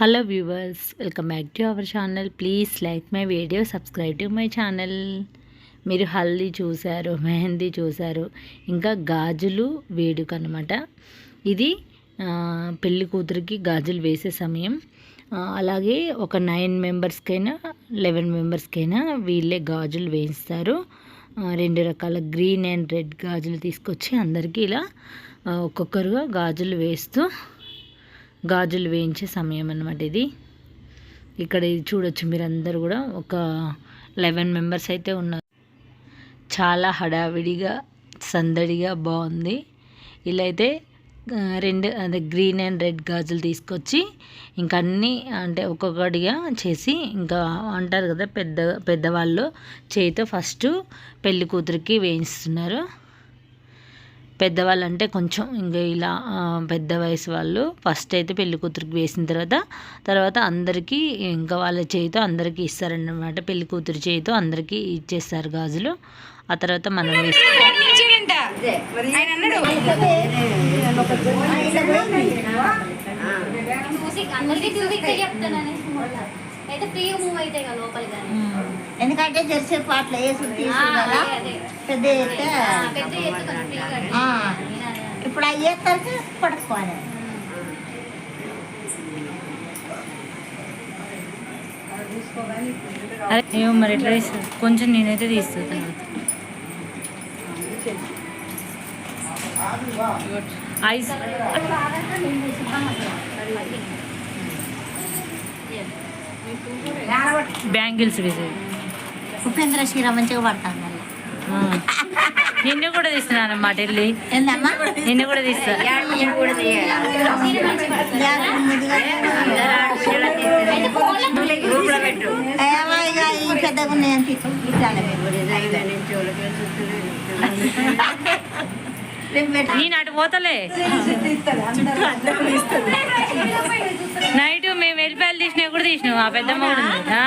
Hello viewers welcome back to our channel please like my video subscribe to my channel మీరు హల్దీ చూశారు మెహందీ చూశారు ఇంకా గాజులు వేడుక అనమాట ఇది ఆ, పెళ్ళి కూతురికి గాజులు వేసే సమయం. అలాగే ఒక నైన్ మెంబర్స్కైనా లెవెన్ మెంబర్స్కైనా వీళ్ళే గాజులు వేయిస్తారు. రెండు రకాల గ్రీన్ అండ్ రెడ్ గాజులు తీసుకొచ్చి అందరికీ ఇలా ఒక్కొక్కరుగా గాజులు వేస్తూ గాజులు వేయించే సమయం అనమాట ఇది. ఇక్కడ ఇది చూడొచ్చు మీరందరూ కూడా. ఒక లెవెన్ మెంబర్స్ అయితే ఉన్నారు. చాలా హడావిడిగా సందడిగా బాగుంది. ఇలా అయితే రెండు అదే గ్రీన్ అండ్ రెడ్ గాజులు తీసుకొచ్చి ఇంకా అన్నీ అంటే ఒక్కొక్కటిగా చేసి ఇంకా అంటారు కదా పెద్ద పెద్దవాళ్ళు చేతితో ఫస్ట్ పెళ్ళి కూతురికి వేయిస్తున్నారు. పెద్దవాళ్ళు అంటే కొంచెం ఇంకా ఇలా పెద్ద వయసు వాళ్ళు ఫస్ట్ అయితే పెళ్ళి కూతురికి వేసిన తర్వాత తర్వాత అందరికీ ఇంకా వాళ్ళ చేయితో అందరికీ ఇస్తారన్నమాట. పెళ్ళి కూతురు చేయితో అందరికీ ఇచ్చేస్తారు గాజులు. ఆ తర్వాత మనం అందరికీ. అయితే ఫ్రీగా మూవ్ అయితే కదా లోపలికి కానీ. ఎందుకంటే జెర్సీ పాటలు వేసి ఆ, తీసుకున్నారా అదే, అదే. పెద్ద ఎత్తే ఆ, పెద్ద ఎత్తు కొంచెం ఫ్రీగా అంటే. ఆ. నేను అదే. ఇప్పుడు అవి ఎత్తాక పడుకోవాలి అరే ఏమో మరి ఎట్లా తీస్తారు కొంచెం నేనైతే తీస్తాను తర్వాత ఐస్ బ్యాంగిల్స్ వేసేది ఉపేంద్ర శ్రీరామ్ మంచిగా పడతాను మళ్ళీ. నిన్ను కూడా తీస్తున్నాను అన్నమాట వెళ్ళి. ఏందమ్మా? నిన్ను కూడా తీస్తా. ఏమో ఇక ఈ పెద్దగా ఉన్నాయని తీసుకుంటాను నేను అటు పోతలే. నైట్ మేము వెళ్ళిపోయాలు తీసినా కూడా తీసినావు ఆ పెద్దమ్మ కూడా.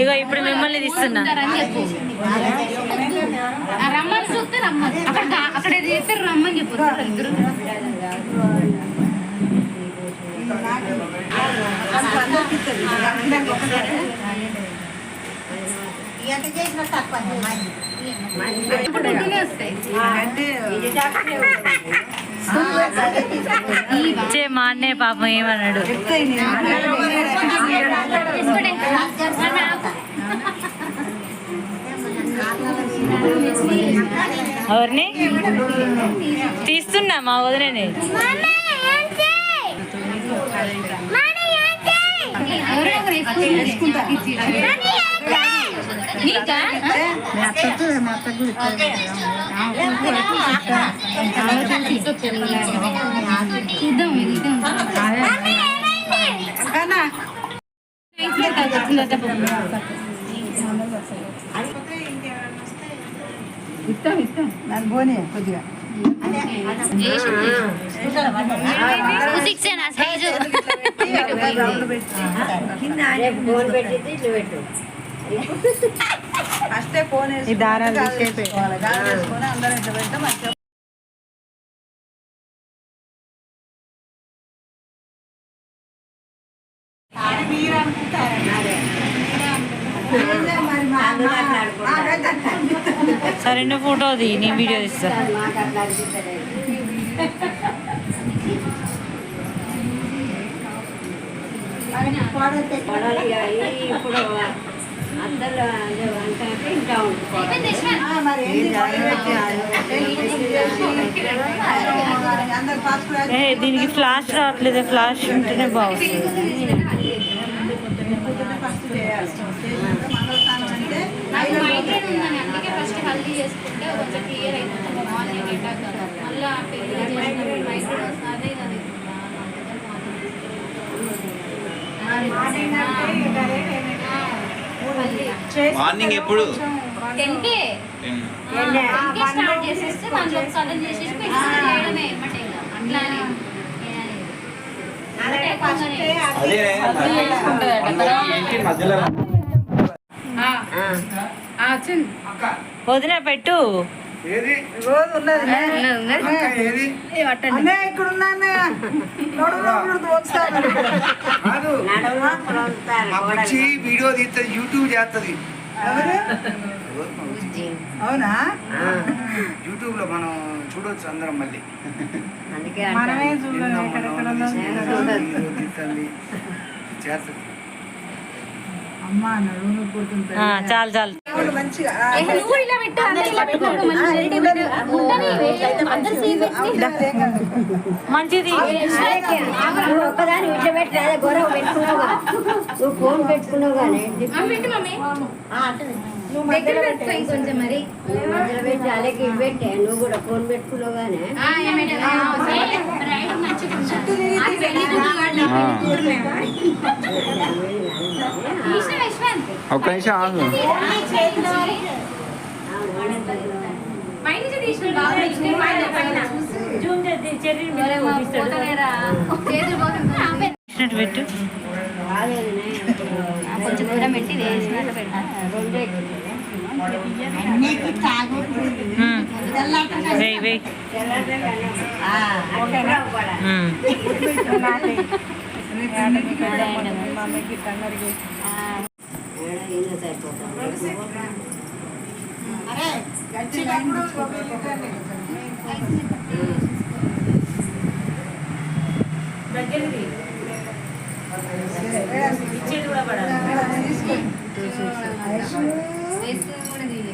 ఇగో ఇప్పుడు మిమ్మల్ని తీస్తున్నా. రమ్మని చూస్తే రమ్మని. అక్కడ అక్కడ చేస్తే రమ్మని చెప్పు ఇద్దరు. ఎంత చేసినా తక్కువ ఇచ్చే మా అన్నయ్య పాపం ఏమన్నాడు? ఎవరిని? తీస్తున్నా మా వదిలేని ఇద్దాం. ఇస్తాం ఇస్తాం. దాని పోనీ కొద్దిగా. సిక్స్ ఏనా సైజు? ఫస్టే ఫోన్ వేసి దారాలు వేసుకోవాలి దారాలు వేసుకొని అందరం ఇట్లా పెడితే మంచిగా మీరు అనుకుంటారా మరి మా- మా- మాకైతే అట్లా అనిపిస్తుంది. సరే నువ్వు ఫోటో ది నేను వీడియో తీస్తా? అందరు ఏ దీనికి ఫ్లాష్ రావట్లేదు ఫ్లాష్ ఉంటేనే బాగుంటుంది ఫస్ట్ చేయాలి చేసుకుంటే కొంచెం క్లియర్ అయిపోతుంది. మార్నింగ్ మళ్ళీ పెళ్ళి చేసినప్పుడు మైగ్రేన్ వస్తుంది. అది మార్నింగ్ ఎప్పుడు? టెన్కే టెన్కే స్టార్ట్ చేసేస్తే దాంట్లో సడన్ చేసేసి చేయడమే. అదే మధ్యలో వచ్చింది వదిన పెట్టు. వీడియో తీస్తుంది యూట్యూబ్ చేస్తుంది. అవునా? యూట్యూబ్లో మనం చూడొచ్చు అందరం మళ్ళీ. చేస్తుంది. అమ్మ నడువును పోతుంది ఆ, చాలు చాలు. మంచిది. నువ్వు ఒక్కదాని ఇట్లా పెట్టి అదే గొడవ పెట్టుకున్నావుగా నువ్వు ఫోన్ పెట్టుకున్నావు కానీ మరి. మధ్యలో పెట్టి అలాగే ఇటు పెట్టే. నువ్వు కూడా ఫోన్ పెట్టుకున్నావు కానీ ఒక్క నిమిషం ఆగు. పెట్టు కొంచెం దూరం పెట్టి వేసినట్టు పెట్టాలి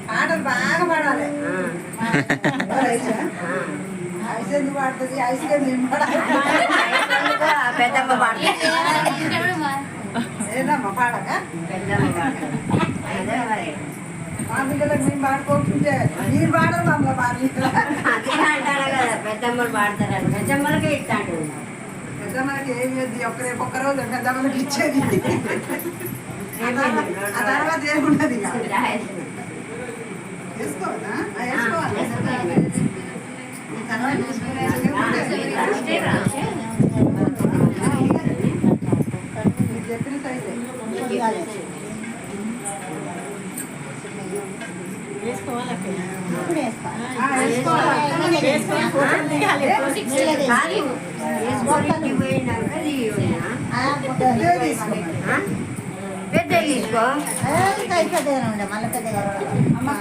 పాటలు బాగా పాడాలి. ఐసా? ఎందుకు పాడుతుంది ఐస్ క్రీమ్ పెద్దమ్మ పాడక పెద్దమ్మ పాడుతుంది అదే మరి మా పిల్లలకు మేము పాడుకోకుంటే మీరు పాడరు మమ్మల్ని పాడలేదు అదే అంటారు కదా పెద్దమ్మలు పాడతారు పెద్దమ్మలకే ఇస్తాడు. పెద్దమ్మలకి ఏం చేద్ది ఒక్కరే ఒక్క రోజు పెద్దమ్మలకి ఇచ్చేది. ఆ తర్వాత- ఏమున్నది ఇక. వేసుకోవాలా. ఆ, వేసుకోవాలి ఈ తర్వాత మీరు చెప్పిన సైజే ఆ, వేసుకోవాలి కాదు వేసుకోవడానికి పోయినాక తీయనా? పెద్దగా తీసుకో పెద్ద తీసుకో కాదు, ఇంకోటి ఇయ్యాలి. అవసరం లేదు నాకు. అదే పెద్ద సైజు. వేసుకోవాలి. వేసుకొని మా తర్వాత తీసుకోవాలి మా ఇగో వేసుకున్నా. ఆ, బయట వేసుకోవాలి ఇట్లా బాగా.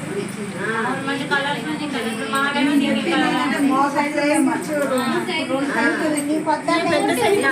కూడా తెచ్చేది. మంచి కలర్స్ మంచి కలర్ ఇప్పుడు మా ఏంటంటే మోసం చేయమచ్చు సైజు పెద్ద సైజు